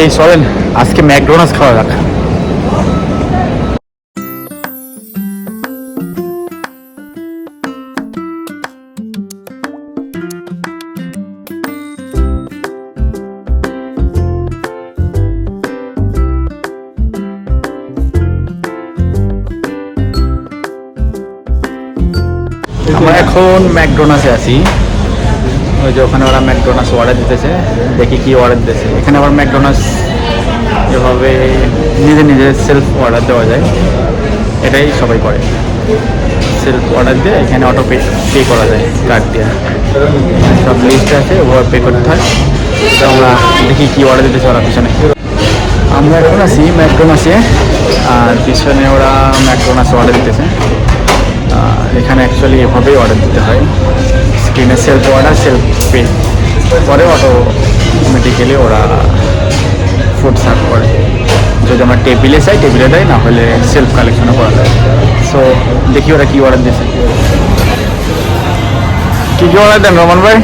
এই চলেন আজকে ম্যাকডোনাল্ডস খাওয়া যাক। আমরা এখন ম্যাকডোনাল্ডসে আছি। ওই যে ওখানে ওরা ম্যাকডোনাল্ডস অর্ডার দিতেছে, দেখি কি অর্ডার দিতেছে। এখানে আবার ম্যাকডোনাল্ডস এভাবে নিজে নিজে সেলফ অর্ডার দেওয়া যায়, এটাই সবাই করে। সেলফ অর্ডার দিয়ে এখানে অটো পে পে করা যায় কার্ড দিয়ে। সব লিস্ট আছে ওভাবে পে করতে হয়। তো আমরা দেখি কি অর্ডার দিতেছে ওরা পিছনে। আমরা এখন আছি ম্যাকডোনাল্ডসে আর পিছনে ওরা ম্যাকডোনাল্ডস অর্ডার দিতেছে। এখানে অ্যাকচুয়ালি এভাবেই অর্ডার দিতে হয়। স্ক্রিনে সেলফ অর্ডার সেলফ পে পরে অটোমেটিক্যালি ওরা ফুড সার্ভ করে। যদি আমরা টেবিলে চাই টেবিলে দেয় না হলে সেলফ কালেকশনও করা যায়। সো দেখি ওরা কী অর্ডার দিয়েছে। কী কী অর্ডার দেন রমন ভাই?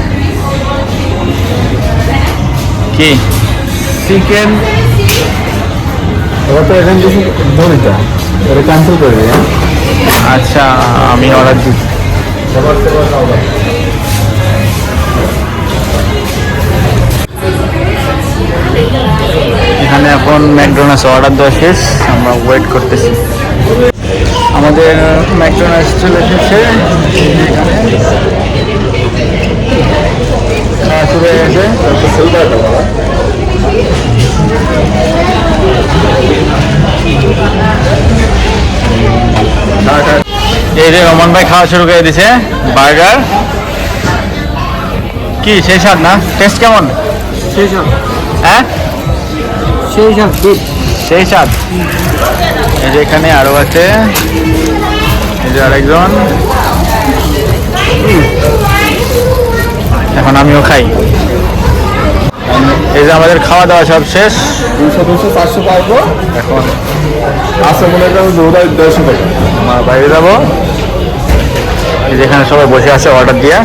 কি? চিকেন ওটা এখান থেকে ধরিটা ওটা ক্যান্সেল করে আচ্ছা আমি অর্ডার দিই। এখানে এখন ম্যাকডোনাল্ডস অর্ডার দেওয়া শেষ আমরা ওয়েট করতেছি। আমাদের ম্যাকডোনাল্ডস চলে এসেছে। খাওয়া শুরু হয়ে গেছে এই যে রমন ভাই খাওয়া শুরু করে দিছে বার্গার। কি সেই স্বাদ না? টেস্ট কেমন? সেই হ্যাঁ? সেই সেই স্বাদ এই যে এখানে আরও আছে। এই যে আরেকজন। এখন আমিও খাই। এই যে আমাদের খাওয়া দাওয়া সব শেষ। দুশো দুশো চারশো এখন মনে দেড়শো টাকা। আমরা বাইরে যাব। এই যে এখানে সবাই বসে আছে অর্ডার দিয়ে।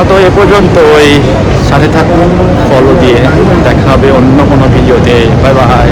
মতো এ পর্যন্ত, ওই সাথে থাকুন ফলো দিয়ে, দেখা হবে অন্য কোনো ভিডিওতে বাই বাই